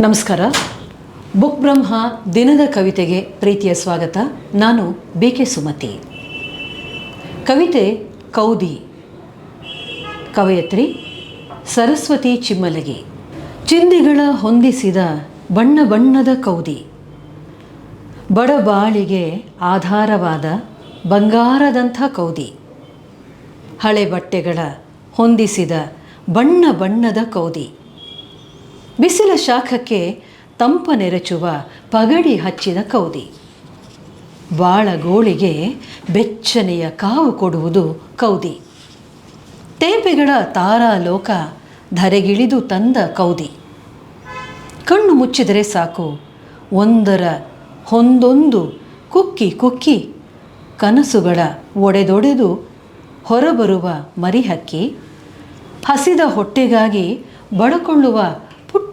ನಮಸ್ಕಾರ. ಬುಕ್ ಬ್ರಹ್ಮ ದಿನದ ಕವಿತೆಗೆ ಪ್ರೀತಿಯ ಸ್ವಾಗತ. ನಾನು ಬಿ ಕೆ ಸುಮತಿ. ಕವಿತೆ ಕೌದಿ. ಕವಯತ್ರಿ ಸರಸ್ವತಿ ಚಿಮ್ಮಲಗಿ. ಚಿಂದಿಗಳ ಹೊಂದಿಸಿದ ಬಣ್ಣ ಬಣ್ಣದ ಕೌದಿ. ಬಡಬಾಳಿಗೆ ಆಧಾರವಾದ ಬಂಗಾರದಂಥ ಕೌದಿ. ಹಳೆ ಬಟ್ಟೆಗಳ ಹೊಂದಿಸಿದ ಬಣ್ಣ ಬಣ್ಣದ ಕೌದಿ. ಬಿಸಿಲ ಶಾಖಕ್ಕೆ ತಂಪನೆರಚುವ ಪಗಡಿ ಹಚ್ಚಿದ ಕೌದಿ. ಬಾಳಗೋಳಿಗೆ ಬೆಚ್ಚನೆಯ ಕಾವು ಕೊಡುವುದು ಕೌದಿ. ತೇಪೆಗಳ ತಾರಾಲೋಕ ಧರೆಗಿಳಿದು ತಂದ ಕೌದಿ. ಕಣ್ಣು ಮುಚ್ಚಿದರೆ ಸಾಕು, ಒಂದರ ಹೊಂದೊಂದು ಕುಕ್ಕಿ ಕುಕ್ಕಿ ಕನಸುಗಳ ಒಡೆದೊಡೆದು ಹೊರಬರುವ ಮರಿಹಕ್ಕಿ, ಹಸಿದ ಹೊಟ್ಟೆಗಾಗಿ ಬಡಕೊಳ್ಳುವ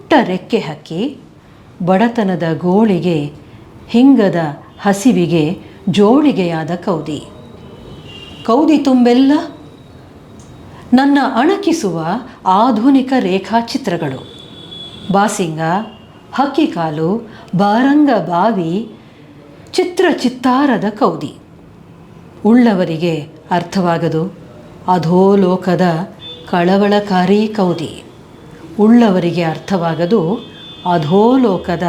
ಪುಟ್ಟ ರೆಕ್ಕೆ ಹಕ್ಕಿ, ಬಡತನದ ಗೋಳಿಗೆ, ಹಿಂಗದ ಹಸಿವಿಗೆ ಜೋಳಿಗೆಯಾದ ಕೌದಿ. ಕೌದಿ ತುಂಬೆಲ್ಲ? ನನ್ನ ಅಣಕಿಸುವ ಆಧುನಿಕ ರೇಖಾಚಿತ್ರಗಳು. ಬಾಸಿಂಗ ಹಕ್ಕಿಕಾಲು ಬಾರಂಗ ಬಾವಿ, ಚಿತ್ರ ಚಿತ್ತಾರದ ಕೌದಿ. ಉಳ್ಳವರಿಗೆ ಅರ್ಥವಾಗದು, ಅಧೋಲೋಕದ ಕಳವಳಕಾರಿ ಕೌದಿ. ಉಳ್ಳವರಿಗೆ ಅರ್ಥವಾಗದು. ಅಧೋಲೋಕದ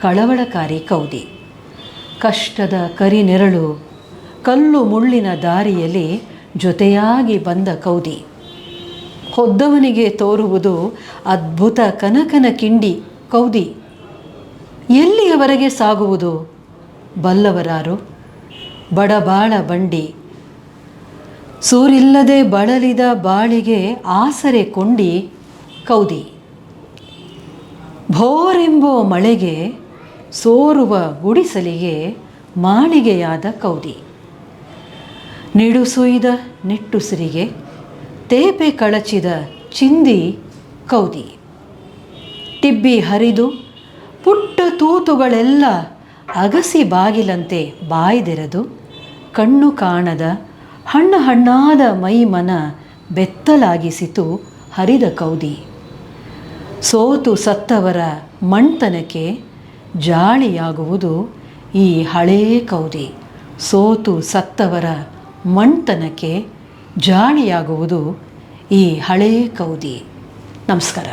ಕಳವಳಕಾರಿ ಕೌದಿ. ಕಷ್ಟದ ಕರಿನೆರಳು ಕಲ್ಲು ಮುಳ್ಳಿನ ದಾರಿಯಲ್ಲಿ ಜೊತೆಯಾಗಿ ಬಂದ ಕೌದಿ. ಹೊದ್ದವನಿಗೆ ತೋರುವುದು ಅದ್ಭುತ ಕನಕನ ಕಿಂಡಿ ಕೌದಿ. ಎಲ್ಲಿಯವರೆಗೆ ಸಾಗುವುದು? ಬಲ್ಲವರಾರು, ಬಡಬಾಳ ಬಂಡಿ. ಸೂರಿಲ್ಲದೆ ಬಳಲಿದ ಬಾಳಿಗೆ ಆಸರೆ ಕೊಂಡಿ. ಕೌದಿ. ಭೋರೆಂಬೋ ಮಳೆಗೆ ಸೋರುವ ಗುಡಿಸಲಿಗೆ ಮಾಳಿಗೆಯಾದ ಕೌದಿ. ನಿಡುಸುಯ್ದ ನಿಟ್ಟುಸಿರಿಗೆ ತೇಪೆ ಕಳಚಿದ ಚಿಂದಿ ಕೌದಿ. ಟಿಬ್ಬಿ ಹರಿದು ಪುಟ್ಟ ತೂತುಗಳೆಲ್ಲ ಅಗಸಿ ಬಾಗಿಲಂತೆ ಬಾಯ್ದೆರೆದು ಕಣ್ಣು ಕಾಣದ ಹಣ್ಣ ಹಣ್ಣಾದ ಮೈಮನ ಬೆತ್ತಲಾಗಿಸಿತು ಹರಿದ ಕೌದಿ. ಸೋತು ಸತ್ತವರ ಮಣ್ತನಕ್ಕೆ ಜಾಳಿಯಾಗುವುದು ಈ ಹಳೇ ಕೌದಿ. ಸೋತು ಸತ್ತವರ ಮಣ್ತನಕ್ಕೆ ಜಾಳಿಯಾಗುವುದು ಈ ಹಳೇ ಕೌದಿ. ನಮಸ್ಕಾರ.